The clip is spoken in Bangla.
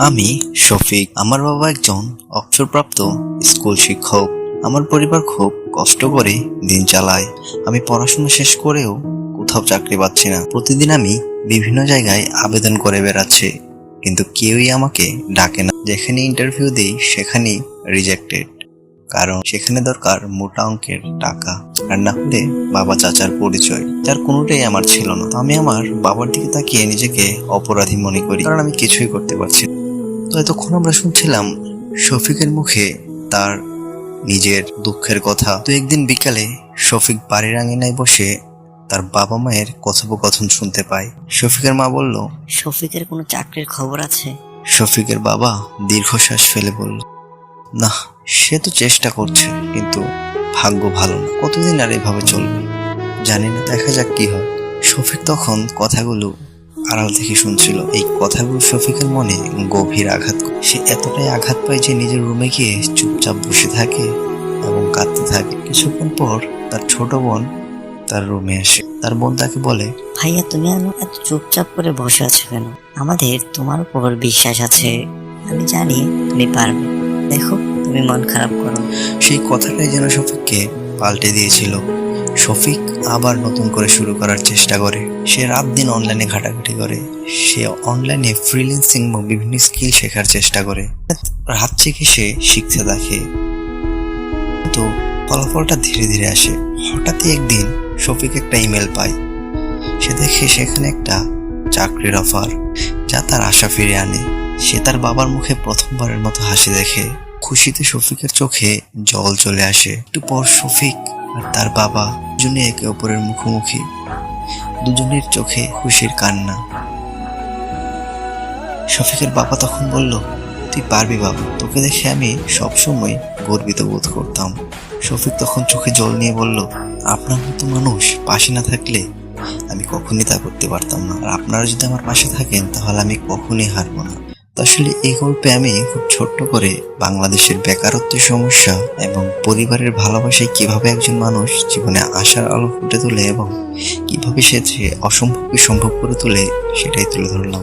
আমি শফিক। আমার বাবা একজন অবসরপ্রাপ্ত স্কুল শিক্ষক। আমার পরিবার খুব কষ্ট করে দিন চালায়। আমি পড়াশোনা শেষ করেও কোথাও চাকরি পাচ্ছি না। প্রতিদিন আমি বিভিন্ন জায়গায় আবেদন করে বেড়াচ্ছি। কিন্তু কেউই আমাকে ডাকে না। যেখানে ইন্টারভিউ দিই, সেখানেই রিজেক্টেড কারণ সেখানে দরকার মোটা অঙ্কের টাকা। আর না হলে বাবা চাচার পরিচয়। যার কোনোটাই আমার ছিল না। আমি আমার বাবার দিকে তাকিয়ে নিজেকে অপরাধী মনে করি। কারণ আমি কিছুই করতে পারছি না। তো এতক্ষণ আমরা শুনছিলাম শফিকের মুখে তার নিজের দুঃখের কথা। তো একদিন বিকালে শফিক বাড়ির আঙিনায় বসে তার বাবা মায়ের কথোপকথন শুনতে পায়। শফিকের মা বলল শফিকের কোনো চাকরির খবর আছে? শফিকের বাবা দীর্ঘশ্বাস ফেলে বলল না সে তো চেষ্টা করছে কিন্তু ভাগ্য ভালো না। কতদিন আর এভাবে চলবে? জানি না দেখা যাক কি হয়। শফিক তখন কথাগুলো আড়াল থেকে শুনছিল। এই কথাগুলো শফিকের মনে গভীর আঘাত সে এতটাই আঘাত পায় যে নিজের রুমে গিয়ে চুপচাপ বসে থাকে এবং কাঁদতে থাকে। কিছুক্ষণ পর তার ছোট বোন তার রুমে আসে। তার বোন তাকে বলে ভাইয়া তুমি এত চুপচাপ করে বসে আছো কেন? আমাদের তোমার উপর বিশ্বাস আছে। আমি জানি তুমি পারবে। দেখো তুমি মন খারাপ করো। সেই কথাটাই যেন শফিককে পাল্টে দিয়েছিল। শফিক আবার নতুন করে শুরু করার চেষ্টা করে। সে রাত দিন অনলাইনে ঘাটাঘাটি করে। সে অনলাইনে ফ্রিল্যান্সিং এবং বিভিন্ন স্কিল শেখার চেষ্টা করে। রাত থেকে সে শিখতে থাকে কিন্তু ফলাফলটা ধীরে ধীরে আসে। হঠাৎই একদিন শফিক একটা ইমেল পায়। সে দেখে সেখানে একটা চাকরির অফার যা তার আশা ফিরে আনে। সে তার বাবার মুখে প্রথমবারের মতো হাসি দেখে। খুশিতে শফিকের চোখে জল চলে আসে। একটু পর শফিক আর তার বাবা দুজনে একে অপরের মুখোমুখি। দুজনের চোখে খুশির কান্না। শফিকের বাবা তখন বলল, তুই পারবি বাবা, তোকে দেখে আমি সবসময় গর্বিত বোধ করতাম। শফিক তখন চোখে জল নিয়ে বলল, আপনার মতো মানুষ পাশে না থাকলে আমি কখনই তা করতে পারতাম না। আর আপনারা যদি আমার পাশে থাকেন, তাহলে আমি কখনই হারবো না। আসলে এই গল্পে আমি খুব ছোট্ট করে বাংলাদেশের বেকারত্বের সমস্যা এবং পরিবারের ভালোবাসায় কীভাবে একজন মানুষ জীবনে আশার আলো ফুটে তোলে এবং কীভাবে সে অসম্ভবকে সম্ভব করে তোলে সেটাই তুলে ধরলাম।